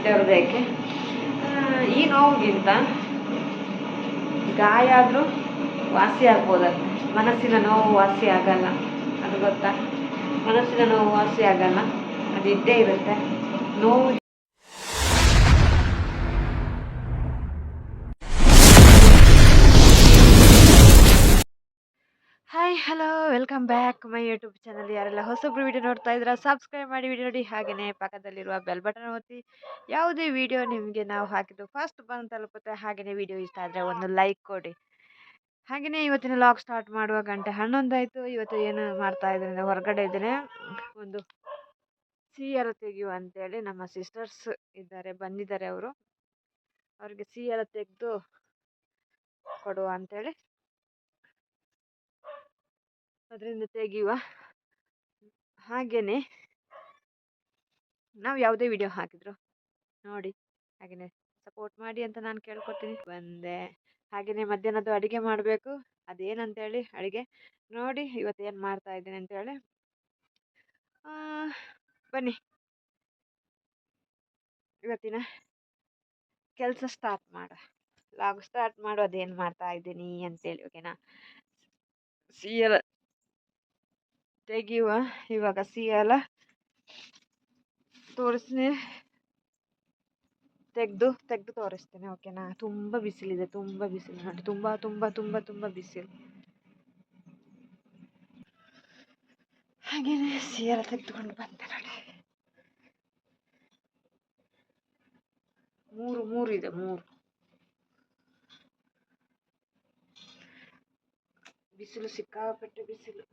ಬಟ್ಟೆ ಹೃದಯಕ್ಕೆ ಈ ನೋವಿಗಿಂತ ಗಾಯ ಆದರೂ ವಾಸಿ ಆಗ್ಬೋದಂತೆ ಮನಸ್ಸಿನ ನೋವು ವಾಸಿ ಆಗಲ್ಲ. ಅದು ಗೊತ್ತಾ? ಮನಸ್ಸಿನ ನೋವು ವಾಸಿ ಆಗಲ್ಲ. ಅದು ಇದ್ದೇ ಇರುತ್ತೆ. ನೋವು hello, welcome back my YouTube channel. ಯಾರೆಲ್ಲ ಹೊಸೊಬ್ರು ವಿಡಿಯೋ ನೋಡ್ತಾ ಇದ್ದೀರಾ ಸಬ್ಸ್ಕ್ರೈಬ್ ಮಾಡಿ ವಿಡಿಯೋ ನೋಡಿ. ಹಾಗೆಯೇ ಪಕ್ಕದಲ್ಲಿರುವ ಬೆಲ್ ಬಟನ್ ಒತ್ತಿ. ಯಾವುದೇ ವಿಡಿಯೋ ನಿಮಗೆ ನಾವು ಹಾಕಿದ್ದು ಫಸ್ಟ್ ಬಂದು ತಲುಪುತ್ತೆ. ಹಾಗೆಯೇ ವಿಡಿಯೋ ಇಷ್ಟ ಆದರೆ ಒಂದು ಲೈಕ್ ಕೊಡಿ. ಹಾಗೆಯೇ ಇವತ್ತಿನ ಲಾಗ್ ಸ್ಟಾರ್ಟ್ ಮಾಡುವ ಗಂಟೆ ಹನ್ನೊಂದಾಯಿತು. ಇವತ್ತು ಏನು ಮಾಡ್ತಾ ಇದ್ದೀನಿ ಹೊರಗಡೆ ಇದ್ದೇನೆ. ಒಂದು ಸಿ ಎಲ್ಲ ತೆಗೆಯುವ ಅಂತೇಳಿ ನಮ್ಮ ಸಿಸ್ಟರ್ಸ್ ಇದ್ದಾರೆ, ಬಂದಿದ್ದಾರೆ ಅವರು. ಅವ್ರಿಗೆ ಸಿ ಎಲ್ಲ ತೆಗೆದು ಕೊಡುವ ಅಂತೇಳಿ ಅದರಿಂದ ತೆಗೆಯುವ ಹಾಗೆಯೇ ನಾವು ಯಾವುದೇ ವಿಡಿಯೋ ಹಾಕಿದ್ರು. ನೋಡಿ ಹಾಗೆಯೇ ಸಪೋರ್ಟ್ ಮಾಡಿ ಅಂತ ನಾನು ಕೇಳ್ಕೊತೀನಿ ಬಂದೆ ಹಾಗೆಯೇ ಮಧ್ಯಾಹ್ನದ್ದು ಅಡುಗೆ ಮಾಡಬೇಕು. ಅದೇನಂತೇಳಿ ಅಡುಗೆ ನೋಡಿ ಇವತ್ತು ಏನು ಮಾಡ್ತಾ ಇದ್ದೀನಿ ಅಂತೇಳಿ. ಬನ್ನಿ. ಇವತ್ತಿನ ಕೆಲಸ ಸ್ಟಾರ್ಟ್ ಮಾಡ. ಲಾಗ್ ಸ್ಟಾರ್ಟ್ ಮಾಡು, ಅದೇನು ಮಾಡ್ತಾ ಇದ್ದೀನಿ ಅಂತೇಳಿ ಓಕೆನಾ ಸಿ ಎಲ್ ತೆಗೆಯುವ ಇವಾಗ ಸಿ ಎಲ್ ತೋರಿಸ್ತೀನಿ. ತೆಗೆದು ತೆಗೆದು ತೋರಿಸ್ತೇನೆ ಓಕೆನಾ ತುಂಬ ಬಿಸಿಲಿದೆ, ತುಂಬ ಬಿಸಿಲು ನೋಡಿ. ತುಂಬ ತುಂಬ ತುಂಬ ತುಂಬ ಬಿಸಿಲು. ಹಾಗೇನೆ ಸಿ ಎಲ್ ತೆಗೆದುಕೊಂಡು ಬಂದೆ ನೋಡಿ. ಮೂರು ಮೂರು ಇದೆ, ಮೂರು. ಬಿಸಿಲು ಸಿಕ್ಕಾಪಟ್ಟೆ ಬಿಸಿಲು.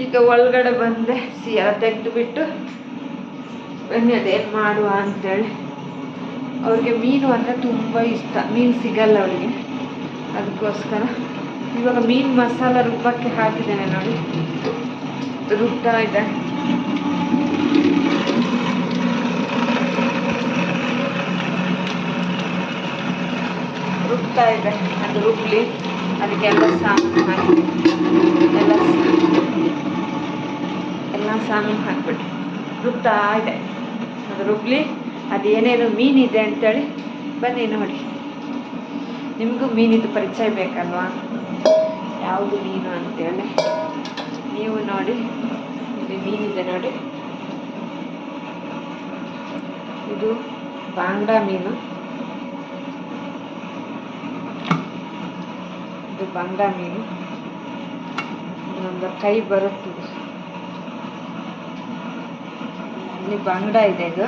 ಈಗ ಒಳಗಡೆ ಬಂದೆ, ಸೀರ ತೆಗೆದು ಬಿಟ್ಟು ಬನ್ನಿ ಅದೇನು ಮಾಡುವ ಅಂತೇಳಿ. ಅವ್ರಿಗೆ ಮೀನು ಅಂದರೆ ತುಂಬ ಇಷ್ಟ, ಮೀನು ಸಿಗಲ್ಲ ಅವಳಿಗೆ ಅದಕ್ಕೋಸ್ಕರ ಇವಾಗ ಮೀನು ಮಸಾಲ ರುಬ್ಬಕ್ಕೆ ಹಾಕಿದ್ದೇನೆ ನೋಡಿ. ರುಬ್ತಾ ಇದೆ. ರುಬ್ತಾ ಇದೆ, ಅದು ರುಬ್ಲಿ. ಅದಕ್ಕೆಲ್ಲ ಸಾಮಾನು ಹಾಕಿ, ಎಲ್ಲ ಎಲ್ಲ ಸಾಮಾನು ಹಾಕ್ಬಿಟ್ಟು ರುಬ್ತಾ ಇದೆ. ಅದು ರುಬ್ಲಿ, ಅದೇನೇನು ಮೀನಿದೆ ಅಂತೇಳಿ ಬನ್ನಿ ನೋಡಿ. ನಿಮಗೂ ಮೀನಿದು ಪರಿಚಯ ಬೇಕಲ್ವಾ? ಯಾವುದು ಮೀನು ಅಂತೇಳಿ. ನೀವು ನೋಡಿ, ಇಲ್ಲಿ ಮೀನಿದೆ ನೋಡಿ. ಇದು ಬಾಂಗ್ಡಾ ಮೀನು. ಬಾಂಗ್ಡಾ ಮೀನು ಒಂದು ಕೈ ಬರುತ್ತಿದೆ. ಇಲ್ಲಿ ಬಂಗಡ ಇದೆ ಇದು.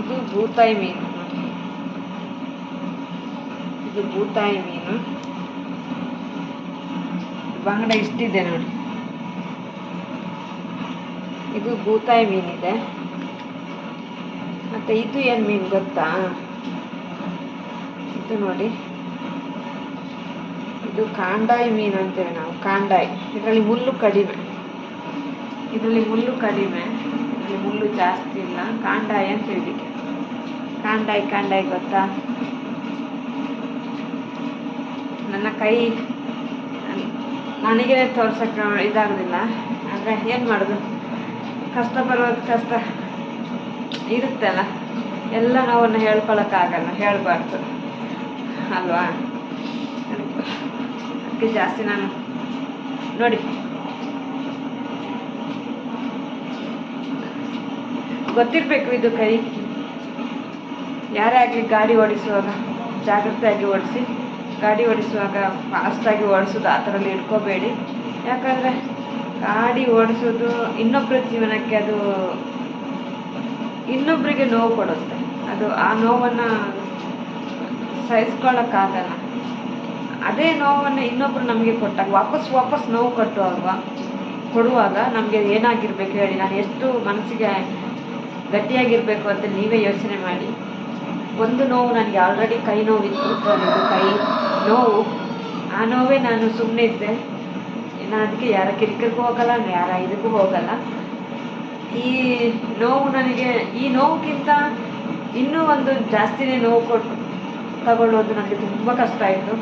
ಇದು ಬೂತಾಯಿ ಮೀನು. ಇದು ಬೂತಾಯಿ ಮೀನು. ಬಂಗಡ ಇಷ್ಟಿದೆ ನೋಡಿ. ಇದು ಬೂತಾಯಿ ಮೀನಿದೆ. ಮತ್ತೆ ಇದು ಏನು ಮೀನು ಗೊತ್ತಾ? ಇದು ನೋಡಿ. ಇದು ಕಾಂಡಾಯಿ ಮೀನು ಅಂತೇವೆ ನಾವು, ಕಾಂಡಾಯಿ. ಇದರಲ್ಲಿ ಮುಳ್ಳು ಕಡಿಮೆ. ಇದರಲ್ಲಿ ಮುಳ್ಳು ಕಡಿಮೆ. ಇದರಲ್ಲಿ ಮುಳ್ಳು ಜಾಸ್ತಿ ಇಲ್ಲ. ಕಾಂಡಾಯಿ ಅಂತ ಹೇಳಿಕ್ಕೆ ಕಾಂಡಾಯಿ ಕಾಂಡಾಯಿ ಗೊತ್ತಾ? ನನ್ನ ಕೈ ನನಗೆ ತೋರ್ಸಕ್ಕೆ ಇದಾಗಲಿಲ್ಲ ಆದರೆ ಏನು ಮಾಡೋದು? ಕಷ್ಟ ಬರೋದು ಕಷ್ಟ. ಇರುತ್ತೆ ಎಲ್ಲ ಎಲ್ಲ ನೋವನ್ನು ಹೇಳ್ಕೊಳಕ್ಕಾಗಲ್ಲ, ಹೇಳಬಾರ್ದು. ಅಲ್ವಾ? ಅದಕ್ಕೆ ಜಾಸ್ತಿ ನಾನು ನೋಡಿ. ಗೊತ್ತಿರಬೇಕು ಇದು ಕೈ. ಯಾರೇ ಆಗಲಿ ಗಾಡಿ ಓಡಿಸುವಾಗ ಜಾಗ್ರತೆಯಾಗಿ ಓಡಿಸಿ, ಗಾಡಿ ಓಡಿಸುವಾಗ ಫಾಸ್ಟಾಗಿ ಓಡಿಸೋದು ಆ ಥರಲ್ಲಿ ಇಟ್ಕೋಬೇಡಿ. ಯಾಕಂದರೆ ಗಾಡಿ ಓಡಿಸೋದು ಇನ್ನೊಬ್ಬರ ಜೀವನಕ್ಕೆ ಅದು ಇನ್ನೊಬ್ಬರಿಗೆ ನೋವು ಕೊಡುತ್ತೆ. ಅದು ಆ ನೋವನ್ನು ಸಹಿಸ್ಕೊಳ್ಳೋಕ್ಕಾಗಲ್ಲ ಅದೇ ನೋವನ್ನು ಇನ್ನೊಬ್ಬರು ನಮಗೆ ಕೊಟ್ಟಾಗ, ವಾಪಸ್ ವಾಪಸ್ ನೋವು ಕಟ್ಟುವಾಗ ಕೊಡುವಾಗ ನಮಗೆ ಏನಾಗಿರ್ಬೇಕು ಹೇಳಿ, ನಾನು ಎಷ್ಟು ಮನಸ್ಸಿಗೆ ಗಟ್ಟಿಯಾಗಿರಬೇಕು ಅಂತ ನೀವೇ ಯೋಚನೆ ಮಾಡಿ. ಒಂದು ನೋವು ನನಗೆ ಆಲ್ರೆಡಿ ಕೈ ನೋವಿತ್ತು ನನಗೆ ಕೈ ನೋವು, ಆ ನೋವೇ ನಾನು ಸುಮ್ಮನೆ ಇದ್ದೆ. ನಾನು ಅದಕ್ಕೆ ಯಾರ ಕಿರಿಕಿರಿಗೂ ಹೋಗಲ್ಲ ಯಾರ ಇದಕ್ಕೂ ಹೋಗಲ್ಲ. ಈ ನೋವು ನನಗೆ, ಈ ನೋವುಕ್ಕಿಂತ ಇನ್ನೂ ಒಂದು ಜಾಸ್ತಿನೇ ನೋವು ಕೊಟ್ಟು ತಗೊಳ್ಳೋದು ನನಗೆ ತುಂಬ ಕಷ್ಟ ಆಯಿತು.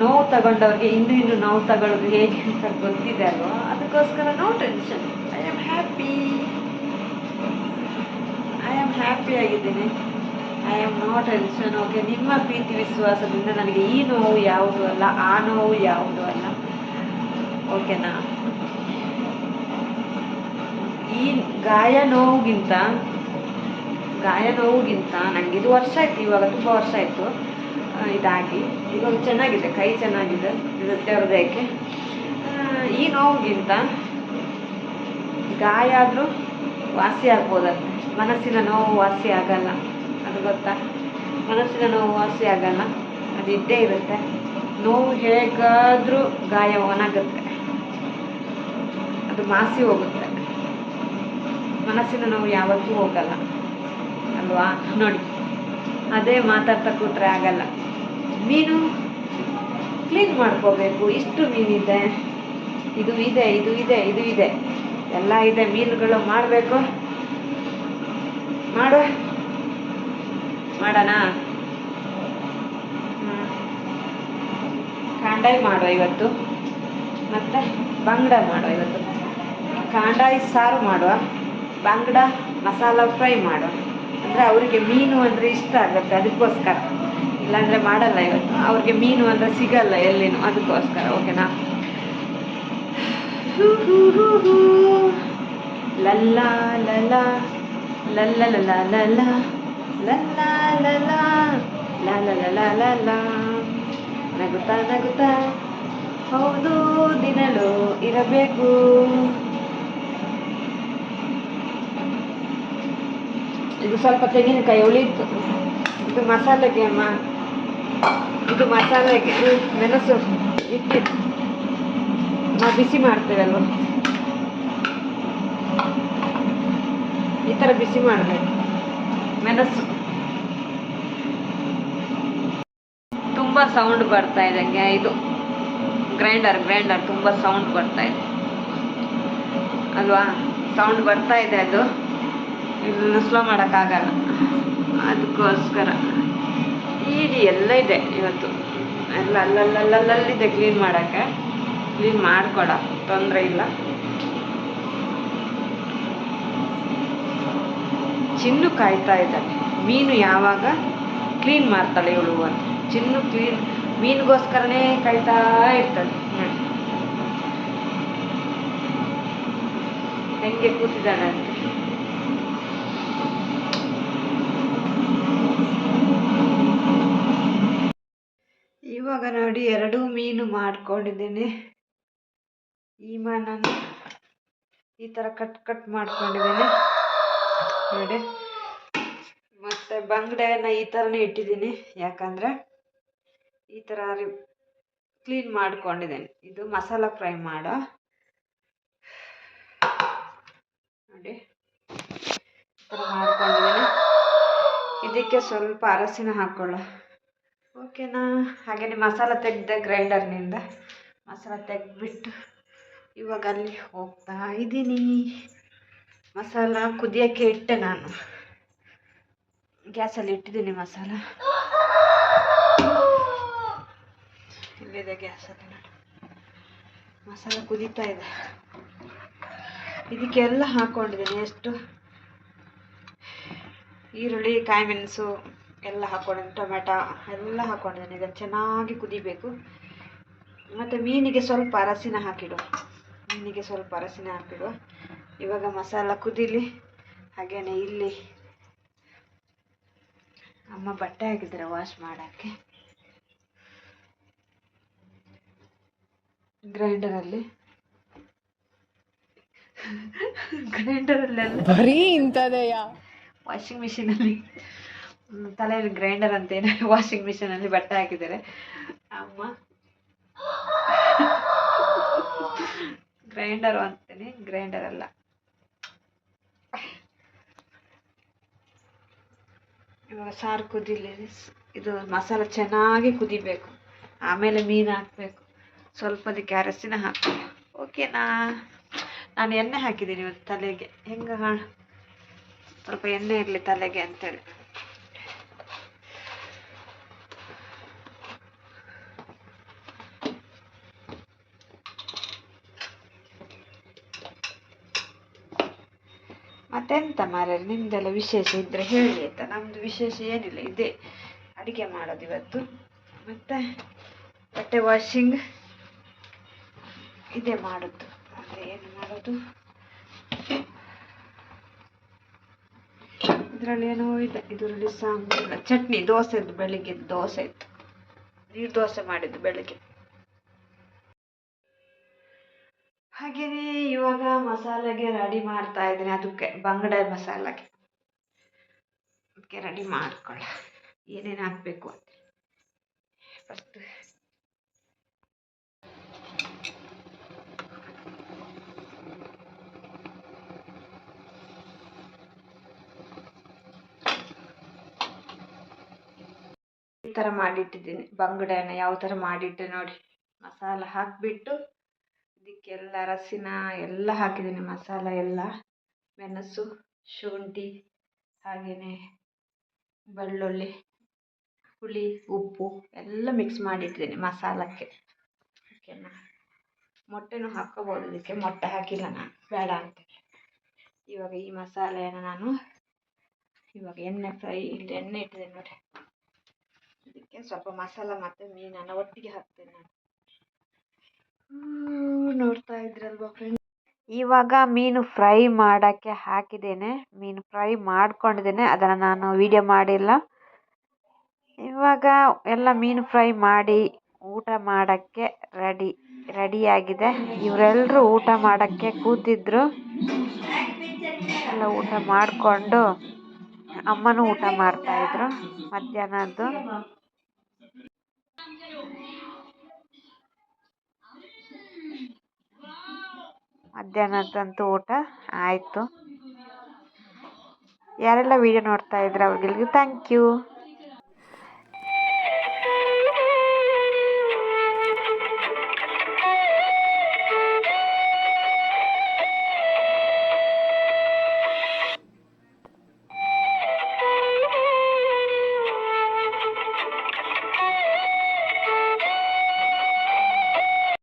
ನೋವು ತಗೊಂಡವ್ರಿಗೆ ಇನ್ನೂ ಇನ್ನೂ ನೋವು ತಗೊಳ್ಳೋದು ಹೇಗೆ ಅಂತ ಗೊತ್ತಿದೆ ಅಲ್ವಾ? ಅದಕ್ಕೋಸ್ಕರ no tension I am happy I am happy ಆಗಿದ್ದೀನಿ. I am no tension okay ನಿಮ್ಮ ಪ್ರೀತಿ ವಿಶ್ವಾಸದಿಂದ ನನಗೆ ಈ ನೋವು ಯಾವುದು ಅಲ್ಲ, ಆ ನೋವು ಯಾವುದು ಅಲ್ಲ. ಓಕೆನಾ? ಈ ಗಾಯ ನೋವುಗಿಂತ ಗಾಯ ನೋವುಗಿಂತ ನನಗೆ ಇದು ವರ್ಷ ಆಯ್ತು, ಇವಾಗ ತುಂಬ ವರ್ಷ ಆಯಿತು ಇದಾಗಿ. ಇವಾಗ ಚೆನ್ನಾಗಿದೆ, ಕೈ ಚೆನ್ನಾಗಿದೆ ದೇವ್ರ ದಯಕ್ಕೆ ಈ ನೋವುಗಿಂತ ಗಾಯ ಆದರೂ ವಾಸಿ ಆಗ್ಬೋದಂತೆ ಮನಸ್ಸಿನ ನೋವು ವಾಸಿ ಆಗಲ್ಲ. ಅದು ಗೊತ್ತಾ? ಮನಸ್ಸಿನ ನೋವು ವಾಸಿ ಆಗಲ್ಲ. ಅದು ಇದ್ದೇ ಇರುತ್ತೆ. ನೋವು ಹೇಗಾದರೂ ಗಾಯ ಒಣಗುತ್ತೆ. ಅದು ಮಾಸಿ ಹೋಗುತ್ತೆ. ಮನಸ್ಸಿನ ನಾವು ಯಾವತ್ತೂ ಹೋಗಲ್ಲ. ಅಲ್ವಾ? ನೋಡಿ. ಅದೇ ಮಾತಾಡ್ತಾ ಕೂತ್ರೆ ಆಗಲ್ಲ. ಮೀನು ಕ್ಲೀನ್ ಮಾಡ್ಕೋಬೇಕು. ಇಷ್ಟು ಮೀನಿದೆ. ಇದು ಇದೆ ಇದು ಇದೆ ಇದು ಇದೆ. ಎಲ್ಲ ಇದೆ. ಮೀನುಗಳು ಮಾಡಬೇಕು. ಮಾಡು. ಮಾಡೋಣ? ಹ್ಮ್. ಮಾಡೋ ಇವತ್ತು. ಮತ್ತೆ ಬಂಗಡ ಮಾಡುವ ಇವತ್ತು. ಕಾಂಡಾಯಿ ಸಾರು ಮಾಡುವ, ಬಂಗಡ ಮಸಾಲ ಫ್ರೈ ಮಾಡುವ. ಅಂದರೆ ಅವರಿಗೆ ಮೀನು ಅಂದರೆ ಇಷ್ಟ ಆಗುತ್ತೆ, ಅದಕ್ಕೋಸ್ಕರ. ಇಲ್ಲಾಂದರೆ ಮಾಡಲ್ಲ ಇವತ್ತು. ಅವ್ರಿಗೆ ಮೀನು ಅಂದರೆ ಸಿಗಲ್ಲ ಎಲ್ಲಿನೂ, ಅದಕ್ಕೋಸ್ಕರ. ಓಕೆನಾ? ಲಲ್ಲ ಲಲ ಲಲ್ಲ ಲಲ ಲಲ ಲಲ್ಲ ಲಲ್ಲ. ಲಲ್ಲ ಲಲ ಲಲ ನಗುತ್ತಾ ನಗುತ್ತಾ. ಹೌದು, ದಿನಲು ಇರಬೇಕು. ಇದು ಸ್ವಲ್ಪ ತೆಂಗಿನಕಾಯಿ ಉಳಿತು ಇದು ಮಸಾಲೆಗೆ ಅಮ್ಮ ಇದು ಮಸಾಲೆಗೆ ಮೆಣಸು ಇಟ್ಟಿತ್ತು ನಾವು ಬಿಸಿ ಮಾಡ್ತೇವಲ್ವ ಈ ಥರ ಬಿಸಿ ಮಾಡಬೇಕು ಮೆಣಸು ತುಂಬ ಸೌಂಡ್ ಬರ್ತಾ ಇದೆ ಇದು ಗ್ರೈಂಡರ್ ಗ್ರೈಂಡರ್ ತುಂಬ ಸೌಂಡ್ ಬರ್ತಾ ಇದೆ ಅಲ್ವಾ ಸೌಂಡ್ ಬರ್ತಾ ಇದೆ ಅದು ಇದನ್ನು ಸ್ಲೋ ಮಾಡೋಕ್ಕಾಗಲ್ಲ. ಅದಕ್ಕೋಸ್ಕರ. ಈಡಿ ಎಲ್ಲ ಇದೆ ಇವತ್ತು. ಎಲ್ಲ ಅಲ್ಲಲ್ಲಲ್ಲಲ್ಲಿದೆ ಕ್ಲೀನ್ ಮಾಡೋಕ್ಕೆ. ಕ್ಲೀನ್ ಮಾಡ್ಕೊಡ, ತೊಂದರೆ ಇಲ್ಲ. ಚಿನ್ನು ಕಾಯ್ತಾ ಇದ್ದಾಳೆ ಮೀನು ಯಾವಾಗ? ಕ್ಲೀನ್ ಮಾಡ್ತಾಳೆ ಇವಳು ಅಂತ ಚಿನ್ನು ಕ್ಲೀನ್ ಮೀನಿಗೋಸ್ಕರನೇ ಕಾಯ್ತಾ ಇರ್ತಾಳೆ. ಹೆಂಗೆ ಕೂತಿದ್ದಾಳೆ ಅಂತ. ನೋಡಿ ಎರಡೂ ಮೀನು ಮಾಡ್ಕೊಂಡಿದ್ದೀನಿ. ಈ ಮಣ್ಣನ್ನು ಈ ಥರ ಕಟ್ ಕಟ್ ಮಾಡ್ಕೊಂಡಿದ್ದೀನಿ. ನೋಡಿ. ಮತ್ತು ಬಂಗಡೆನ ಈ ಥರನೇ ಇಟ್ಟಿದ್ದೀನಿ. ಯಾಕಂದರೆ ಈ ಥರ ಕ್ಲೀನ್ ಮಾಡ್ಕೊಂಡಿದ್ದೀನಿ. ಇದು ಮಸಾಲ ಫ್ರೈ ಮಾಡೋ. ನೋಡಿ. ಈ ಥರ ಮಾಡ್ಕೊಂಡಿದ್ದೀನಿ. ಇದಕ್ಕೆ ಸ್ವಲ್ಪ ಅರಸಿನ ಹಾಕ್ಕೊಳ್ಳ ಓಕೆನಾ ಹಾಗೆಯೇ ಮಸಾಲ ತೆಗೆದೆ ಗ್ರೈಂಡರ್ನಿಂದ ಮಸಾಲ ತೆಗೆದ್ಬಿಟ್ಟು ಇವಾಗ ಅಲ್ಲಿ ಹೋಗ್ತಾ ಇದ್ದೀನಿ. ಮಸಾಲ ಕುದಿಯೋಕ್ಕೆ ಇಟ್ಟೆ ನಾನು. ಗ್ಯಾಸಲ್ಲಿ ಇಟ್ಟಿದ್ದೀನಿ ಮಸಾಲ. ಇಲ್ಲಿದೆ ಗ್ಯಾಸಲ್ಲಿ ನೋಡಿ ಮಸಾಲ ಕುದೀತಾ ಇದೆ. ಇದಕ್ಕೆಲ್ಲ ಹಾಕ್ಕೊಂಡಿದ್ದೀನಿ. ಎಷ್ಟು ಈರುಳ್ಳಿ, ಕಾಯಿ ಮೆಣಸು ಎಲ್ಲ ಹಾಕ್ಕೊಂಡಿದ್ದೀನಿ ಟೊಮೆಟೊ ಎಲ್ಲ ಹಾಕ್ಕೊಂಡಿದ್ದೀನಿ ಇದನ್ನು ಚೆನ್ನಾಗಿ ಕುದಿಬೇಕು. ಮತ್ತು ಮೀನಿಗೆ ಸ್ವಲ್ಪ ಅರಸಿನ ಹಾಕಿಡು. ಮೀನಿಗೆ ಸ್ವಲ್ಪ ಅರಸಿನ ಹಾಕಿಡು. ಇವಾಗ ಮಸಾಲ ಕುದೀಲಿ. ಹಾಗೆಯೇ ಇಲ್ಲಿ ಅಮ್ಮ ಬಟ್ಟೆ ಹಾಕಿದ್ದಾರೆ ವಾಶ್ ಮಾಡೋಕ್ಕೆ. ಗ್ರೈಂಡರಲ್ಲಿ ಗ್ರೈಂಡರಲ್ಲೆಲ್ಲ ಬರೀ ಇಂಥದೆಯಾ? ವಾಷಿಂಗ್ ಮಿಷಿನಲ್ಲಿ ತಲೆಯಲ್ಲಿ ಗ್ರೈಂಡರ್ ಅಂತೇನೆ ವಾಷಿಂಗ್ ಮಿಷಿನಲ್ಲಿ ಬಟ್ಟೆ ಹಾಕಿದ್ದಾರೆ. ಅಮ್ಮ. ಗ್ರೈಂಡರು ಅಂತೇನೆ ಗ್ರೈಂಡರ್ ಅಲ್ಲ. ಇವಾಗ ಸಾರು ಕುದಿಲಿ, ಇದು ಮಸಾಲ ಚೆನ್ನಾಗಿ ಕುದಿಬೇಕು. ಆಮೇಲೆ ಮೀನು ಹಾಕಬೇಕು. ಸ್ವಲ್ಪ ಅದಕ್ಕೆ ಅರಸಿನ ಹಾಕಿ ಓಕೆನಾ ನಾನು ಎಣ್ಣೆ ಹಾಕಿದ್ದೀನಿ ಇವತ್ತು ತಲೆಗೆ. ಹೆಂಗೆ ಸ್ವಲ್ಪ ಎಣ್ಣೆ ಇರಲಿ ತಲೆಗೆ ಅಂತೇಳಿ. ಮತ್ತೆಂತ ಮಾರ್ರೆ ನಿಮ್ದೆಲ್ಲ ವಿಶೇಷ ಇದ್ರೆ ಹೇಳಿ ಆಯ್ತಾ? ನಮ್ದು ವಿಶೇಷ ಏನಿಲ್ಲ, ಇದೆ. ಅಡುಗೆ ಮಾಡೋದು ಇವತ್ತು. ಮತ್ತೆ ಬಟ್ಟೆ ವಾಷಿಂಗ್ ಇದೇ ಮಾಡೋದು. ಅಂದರೆ ಏನು ಮಾಡೋದು? ಇದರಲ್ಲಿ ಏನೋ ಇದೆ ಇದರಲ್ಲಿ ಸಾಂಬಾರ ಚಟ್ನಿ ದೋಸೆದು ಬೆಳಿಗ್ಗೆ ದೋಸೆ ಇತ್ತು ನೀರು ದೋಸೆ ಮಾಡಿದ್ದು ಬೆಳಿಗ್ಗೆ. ಹಾಗೆಯೇ ಇವಾಗ ಮಸಾಲೆಗೆ ರೆಡಿ ಮಾಡ್ತಾ ಇದ್ದೀನಿ. ಅದಕ್ಕೆ ಬಂಗಡ ಮಸಾಲೆಗೆ. ಅದಕ್ಕೆ ರೆಡಿ ಮಾಡ್ಕೊಳ್ಳ ಏನೇನು ಹಾಕಬೇಕು ಅಂತ. ಫಸ್ಟ್ ಈ ಥರ ಮಾಡಿಟ್ಟಿದ್ದೀನಿ. ಬಂಗಡೆನ ಯಾವ ಥರ ಮಾಡಿಟ್ಟೆ ನೋಡಿ. ಮಸಾಲ ಹಾಕಿಬಿಟ್ಟು ಇದಕ್ಕೆಲ್ಲ ಅರಸಿನ ಎಲ್ಲ ಹಾಕಿದ್ದೀನಿ, ಮಸಾಲ ಎಲ್ಲ, ಮೆಣಸು, ಶುಂಠಿ ಹಾಗೆಯೇ ಬೆಳ್ಳುಳ್ಳಿ, ಹುಳಿ, ಉಪ್ಪು ಎಲ್ಲ ಮಿಕ್ಸ್ ಮಾಡಿಟ್ಟಿದ್ದೀನಿ ಮಸಾಲಕ್ಕೆ. ಓಕೆನಾ? ಮೊಟ್ಟೆನೂ ಹಾಕ್ಕೋಬೋದು, ಇದಕ್ಕೆ ಮೊಟ್ಟೆ ಹಾಕಿಲ್ಲ ನಾನು, ಬೇಡ ಅಂತೇಳಿ ಇವಾಗ ಈ ಮಸಾಲೆಯನ್ನು ನಾನು ಇವಾಗ ಎಣ್ಣೆ ಫ್ರೈ, ಇಲ್ಲಿ ಎಣ್ಣೆ ಇಟ್ಟಿದ್ದೀನಿ ನೋಡಿ ಇದಕ್ಕೆ ಸ್ವಲ್ಪ ಮಸಾಲ ಮತ್ತು ಮೀನನ್ನು ಒಟ್ಟಿಗೆ ಹಾಕ್ತೇನೆ ನಾನು. ನೋಡ್ತಾ ಇದ್ರಲ್ವಾ ಫ್ರೆಂಡ್ಸ್ ಇವಾಗ ಮೀನು ಫ್ರೈ ಮಾಡೋಕ್ಕೆ ಹಾಕಿದ್ದೇನೆ. ಮೀನು ಫ್ರೈ ಮಾಡ್ಕೊಂಡಿದ್ದೇನೆ. ಅದನ್ನು ನಾನು ವಿಡಿಯೋ ಮಾಡಿಲ್ಲ. ಇವಾಗ ಎಲ್ಲ ಮೀನು ಫ್ರೈ ಮಾಡಿ ಊಟ ಮಾಡೋಕ್ಕೆ ರೆಡಿ ರೆಡಿಯಾಗಿದೆ ಇವರೆಲ್ಲರೂ ಊಟ ಮಾಡೋಕ್ಕೆ ಕೂತಿದ್ರು. ಎಲ್ಲ ಊಟ ಮಾಡಿಕೊಂಡು ಅಮ್ಮನೂ ಊಟ ಮಾಡ್ತಾಯಿದ್ರು ಮಧ್ಯಾಹ್ನದ್ದು. ಮಧ್ಯಾಹ್ನದಂತೂ ಊಟ ಆಯಿತು. ಯಾರೆಲ್ಲ ವೀಡಿಯೋ ನೋಡ್ತಾ ಇದ್ರೆ ಅವ್ರಿಗೆಲ್ರಿಗೂ ಥ್ಯಾಂಕ್ ಯು